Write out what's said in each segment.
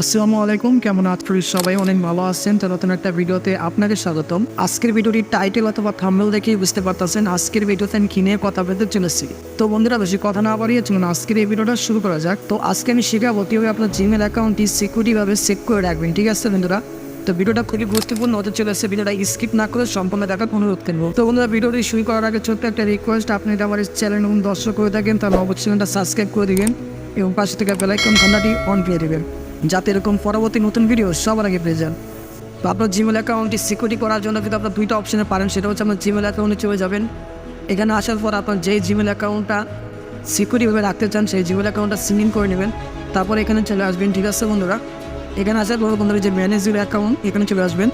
আসসালামু আলাইকুম, কেমন আছেন সবাই অনেক ভালো আছেন। তো নতুন একটা ভিডিওতে আপনাকে স্বাগতম। আজকের ভিডিওটির টাইটেল অথবা থাম্বনেল দেখেই বুঝতে পারতেছেন আজকের ভিডিওতে কি নিয়ে কথা বলতে চলেছি। তো বন্ধুরা, বেশি কথা না বাড়িয়ে চলুন, আজকের এই ভিডিওটা শুরু করা যাক। তো আজকে আমি শেখাবো কীভাবে আপনার জিমেল অ্যাকাউন্টটি সিকিউরিটিভাবে চেক করে রাখবেন, ঠিক আছে বন্ধুরা? তো ভিডিওটা খুবই গুরুত্বপূর্ণ হতে চলেছে, ভিডিওটা স্কিপ না করে সম্পূর্ণ দেখার অনুরোধ করব। তো বন্ধুরা, ভিডিওটি শুরু করার আগে ছোট্ট একটা রিকোয়েস্ট আপনি যদি আমার চ্যানেল এবং দর্শক করে থাকেন, তাহলে অবশ্যই চ্যানেলটা সাবস্ক্রাইব করে দিবেন এবং পাশে থেকে বেলাইকন ঘন্টাটি অন করে দেবেন। যাতে এরকম পরবর্তী নতুন ভিডিও সবার আগে পেয়ে যান। তো আপনার জিমেল অ্যাকাউন্টটি সিকিউরিটি করার জন্য কিন্তু আপনার দুইটা অপশানে পারেন, সেটা হচ্ছে আপনার জিমেল অ্যাকাউন্টে চলে যাবেন। এখানে আসার পর আপনার যেই জিমেল অ্যাকাউন্টটা সিকিউরিটিভাবে রাখতে চান, সেই জিমেল অ্যাকাউন্টটা সিং ইন করে নেবেন। তারপর এখানে চলে আসবেন, ঠিক আছে বন্ধুরা? এখানে আসার পর বন্ধুরা যে ম্যানেজ অ্যাকাউন্ট এখানে চলে আসবেন।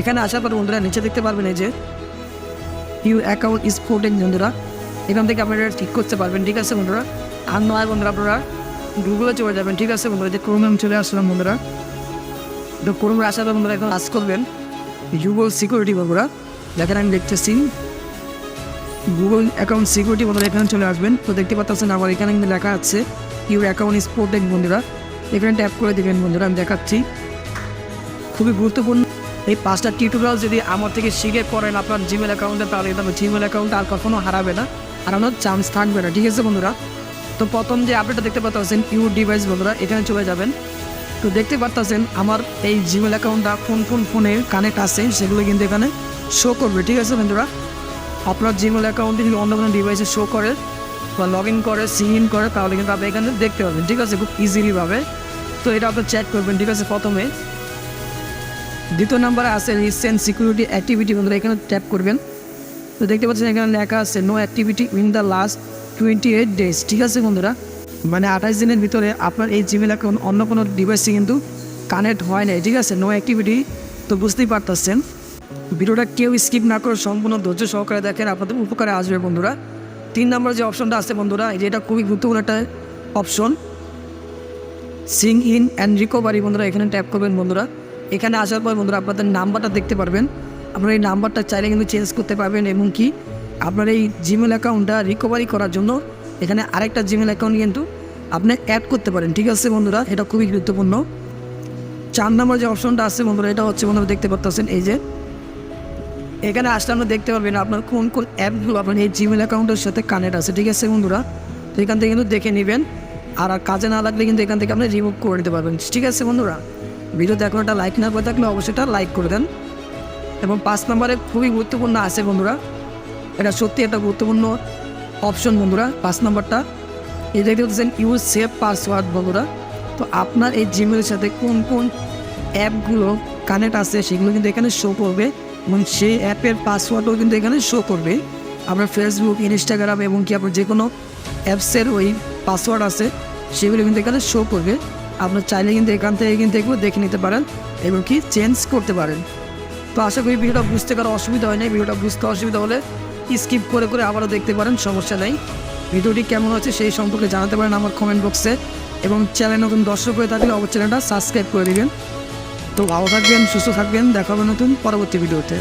এখানে আসার পর বন্ধুরা, নিচে দেখতে পারবেন এই যে ইউ অ্যাকাউন্ট ইজ প্রোটেক্ট বন্ধুরা। এখান থেকে আপনারা ঠিক করতে পারবেন, ঠিক আছে বন্ধুরা? আর নয় বন্ধুরা, আপনারা গুগলে চলে যাবেন, ঠিক আছে বন্ধুরা? যে ক্রোমে আমি চলে আসলাম বন্ধুরা। তো ক্রোমে আসার পর বন্ধুরা এখন আজ করবেন। গুগল সিকিউরিটি বন্ধুরা। দেখেন আমি দেখতেছি। গুগল অ্যাকাউন্ট সিকিউরিটি বন্ধুরা এখানে চলে আসবেন। তো দেখতে পাচ্ছেন আবার এখানে কিন্তু লেখা আছে ইউর অ্যাকাউন্ট ইজ প্রোটেক্ট বন্ধুরা। এখানে ট্যাপ করে দেবেন বন্ধুরা, আমি দেখাচ্ছি। খুবই গুরুত্বপূর্ণ। এই পাঁচটা টিউটোরিয়াল যদি আমার থেকে শিখে করেন আপনার জিমেল অ্যাকাউন্টে তাহলে জিমেল অ্যাকাউন্ট আর কখনো হারাবে না। হারানোর চান্স থাকবে না, ঠিক আছে বন্ধুরা? তো প্রথম যে আপডেটটা দেখতে পাচ্ছেন ইউ ডিভাইস বন্ধুরা, এখানে চলে যাবেন। তো দেখতে পাচ্ছেন আমার এই জিমেল অ্যাকাউন্টটা কোন কোন ফোনে কানেক্ট আছে, সেগুলো কিন্তু এখানে শো করবে, ঠিক আছে বন্ধুরা? আপনার জিমেল অ্যাকাউন্টে যদি অন্য কোনো ডিভাইসে শো করে বা লগ ইন করে সিং ইন করে, তাহলে কিন্তু আপনি এখানে দেখতে পাবেন, ঠিক আছে? খুব ইজিলিভাবে তো এটা আপনি চেক করবেন, ঠিক আছে? প্রথমে। দ্বিতীয় নাম্বারে আছে রিসেন্ট সিকিউরিটি অ্যাক্টিভিটি বন্ধুরা, এখানে ট্যাপ করবেন। তো দেখতে পাচ্ছেন, এখানে লেখা আছে no activity in the last twenty eight days ঠিক আছে বন্ধুরা? মানে আঠাশ দিনের ভিতরে আপনার এই জিমেল অ্যাকাউন্ট অন্য কোনো ডিভাইসে কিন্তু কানেক্ট হয় নাই, ঠিক আছে? নো অ্যাক্টিভিটি তো বুঝতেই পারতেছেন। ভিডিওটা কেউ স্কিপ না করে সম্পূর্ণ ধৈর্য সহকারে দেখেন, আপনাদের উপকারে আসবে বন্ধুরা। তিন নম্বর যে অপশনটা আছে বন্ধুরা, এই এটা খুবই গুরুত্বপূর্ণ একটা option sign in and recovery বন্ধুরা, এখানে ট্যাপ করবেন বন্ধুরা। এখানে আসার পর বন্ধুরা, আপনাদের নাম্বারটা দেখতে পারবেন। আপনারা এই নাম্বারটা চাইলে কিন্তু চেঞ্জ করতে পারবেন, এবং কি? আপনার এই জিমেল অ্যাকাউন্টটা রিকভারি করার জন্য এখানে আরেকটা জিমেল অ্যাকাউন্ট কিন্তু আপনি অ্যাড করতে পারেন। ঠিক আছে বন্ধুরা? এটা খুবই গুরুত্বপূর্ণ। চার নম্বর যে অপশনটা আছে বন্ধুরা, এটা হচ্ছে বন্ধুরা, দেখতে পাচ্ছেন এই যে। এখানে আসলে আপনি দেখতে পারবেন আপনার কোন কোন অ্যাপগুলো আপনার এই জিমেল অ্যাকাউন্টের সাথে কানেক্ট আছে। ঠিক আছে বন্ধুরা? তো এখান থেকে কিন্তু দেখে নেবেন। আর আর কাজে না লাগলে কিন্তু এখান থেকে আপনি রিমুভ করে নিতে পারবেন। ঠিক আছে বন্ধুরা? ভিডিওতে এখন একটা লাইক না করে থাকলে অবশ্যই এটা লাইক করে দেন। এবং পাঁচ নম্বরে খুবই গুরুত্বপূর্ণ আছে বন্ধুরা। এটা সত্যি একটা গুরুত্বপূর্ণ অপশন বন্ধুরা, পাঁচ নম্বরটা। এই দেখতে পাচ্ছেন ইউজ সেভ পাসওয়ার্ড বন্ধুরা। তো আপনার এই জিমেলের সাথে কোন কোন অ্যাপগুলো কানেক্ট আছে সেগুলো কিন্তু এখানে শো করবে এবং সেই অ্যাপের পাসওয়ার্ডও কিন্তু এখানে শো করবে। আপনার ফেসবুক ইনস্টাগ্রাম এবং কি আপনার যে কোনো অ্যাপসের ওই পাসওয়ার্ড আছে সেগুলো কিন্তু এখানে শো করবে। আপনার চাইলে কিন্তু এখান থেকে কিন্তু এগুলো দেখে নিতে পারেন এবং কি চেঞ্জ করতে পারেন। তো আশা করি ভিডিওটা বুঝতে কারও অসুবিধা হয় নাই। ভিডিওটা বুঝতে অসুবিধা হলে স্কিপ করে করে আবারও দেখতে পারেন, সমস্যা নেই। ভিডিওটি কেমন হচ্ছে সেই সম্পর্কে জানাতে পারেন আমার কমেন্ট বক্সে এবং চ্যানেল নতুন দর্শক হয়ে থাকলে অবশ্যই চ্যানেলটা সাবস্ক্রাইব করে দেবেন। তো ভালো থাকবেন, সুস্থ থাকবেন দেখা হবে নতুন পরবর্তী ভিডিওতে।